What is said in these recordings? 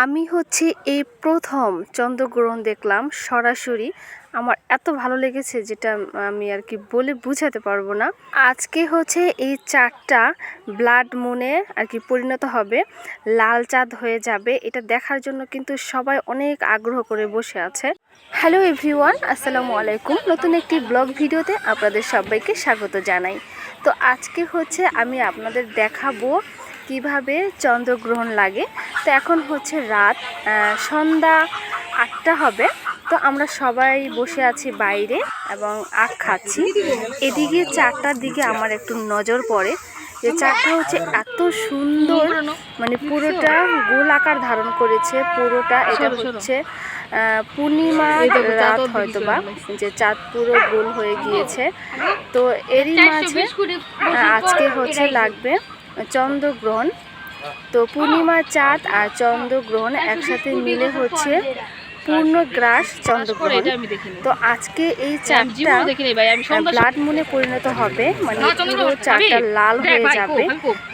আমি হচ্ছে এই প্রথম চন্দ্রগ্রহণ দেখলাম সরাসরি। আমার এত ভালো লেগেছে যেটা আমি আর কি বলে বুঝাতে পারব না। আজকে হচ্ছে এই চাঁদটা ব্লাড মুনে আর কি পরিণত হবে। লাল চাঁদ হয়ে যাবে। এটা দেখার জন্য কিন্তু সবাই অনেক আগ্রহ করে বসে আছে। হ্যালো এভরিওয়ান, আসসালামু আলাইকুম। নতুন একটি ব্লগ ভিডিওতে আপনাদের সবাইকে স্বাগত জানাই। তো আজকে হচ্ছে আমি আপনাদের দেখাবো কীভাবে চন্দ্রগ্রহণ লাগে? তো এখন হচ্ছে রাত সন্ধ্যা আটটা হবে। তো আমরা সবাই বসে আছি বাইরে এবং আখ খাচ্ছি। এদিকে চারটার দিকে আমার একটু নজর পড়ে যে চারটা হচ্ছে এত সুন্দর মানে পুরোটা গোল আকার ধারণ করেছে। পুরোটা এটা হচ্ছে পূর্ণিমা রাত হয়তো বা যে চাঁদ পুরো গোল হয়ে গিয়েছে। তো এরই মাঝে আজকে হচ্ছে লাগবে চন্দ্রগ্রহণ। তো পূর্ণিমা চাঁদ আর চন্দ্রগ্রহণ একসাথে মিলে হচ্ছে পূর্ণগ্রাস চন্দ্রগ্রহণ। তো আজকে এই চাঁদটা ব্লাড মুনে পরিণত হবে মানে পুরো চাঁদটা লাল হয়ে যাবে।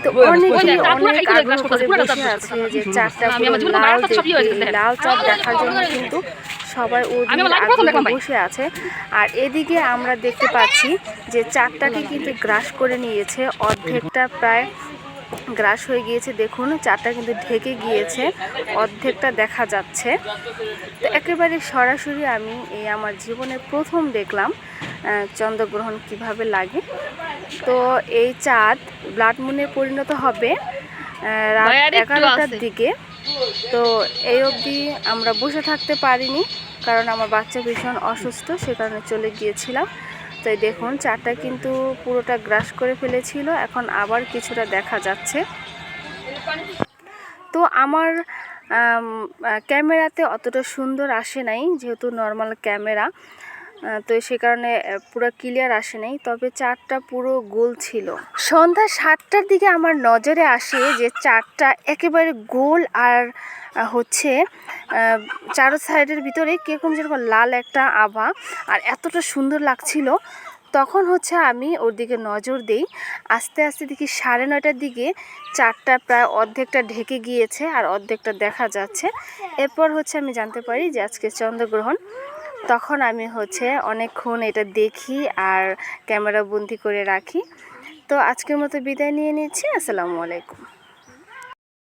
তো অনেকেই অনেক আগ্রহ করে বসে আছে যে চাঁদটা পুরো লাল দেখবে লাল চাঁদ দেখার জন্য কিন্তু সবাই বসে আছে। আর এদিকে আমরা দেখতে পাচ্ছি যে চাঁদটাকে কিন্তু গ্রাস করে নিয়েছে। অর্ধেকটা প্রায় গ্রাস হয়ে গিয়েছে। দেখুন চারটা কিন্তু ঢেকে গিয়েছে। অর্ধেকটা দেখা যাচ্ছে। তো একেবারে সরাসরি আমি এই আমার জীবনে প্রথম দেখলাম চন্দ্রগ্রহণ কীভাবে লাগে। তো এই চাঁদ ব্লাড মুনে পরিণত হবে রাত এগারোটার দিকে। তো এই অবধি আমরা বসে থাকতে পারিনি, কারণ আমার বাচ্চা ভীষণ অসুস্থ, সে কারণে চলে গিয়েছিলাম। তো এই দেখুন, চারটা কিন্তু পুরোটা গ্রাস করে ফেলেছিল, এখন আবার কিছুটা দেখা যাচ্ছে। তো আমার ক্যামেরাতে অতটা সুন্দর আসে নাই, যেহেতু নর্মাল ক্যামেরা। তো সে কারণে পুরো ক্লিয়ার আসে নাই। তবে চারটা পুরো গোল ছিল। সন্ধ্যা সাতটার দিকে আমার নজরে আসে যে চারটা একেবারে গোল আর হচ্ছে চারো সাইডের ভিতরে কীরকম যেরকম লাল একটা আভা আর এতটা সুন্দর লাগছিল। তখন হচ্ছে আমি ওর দিকে নজর দেই। আস্তে আস্তে দেখি সাড়ে নয়টার দিকে চারটা প্রায় অর্ধেকটা ঢেকে গিয়েছে আর অর্ধেকটা দেখা যাচ্ছে। এরপর হচ্ছে আমি জানতে পারি যে আজকে চন্দ্রগ্রহণ তখন আমি হচ্ছে অনেকক্ষণ এটা দেখি আর ক্যামেরা বন্দি করে রাখি। তো আজকের মতো বিদায় নিয়ে নিচ্ছি। আসসালামু আলাইকুম।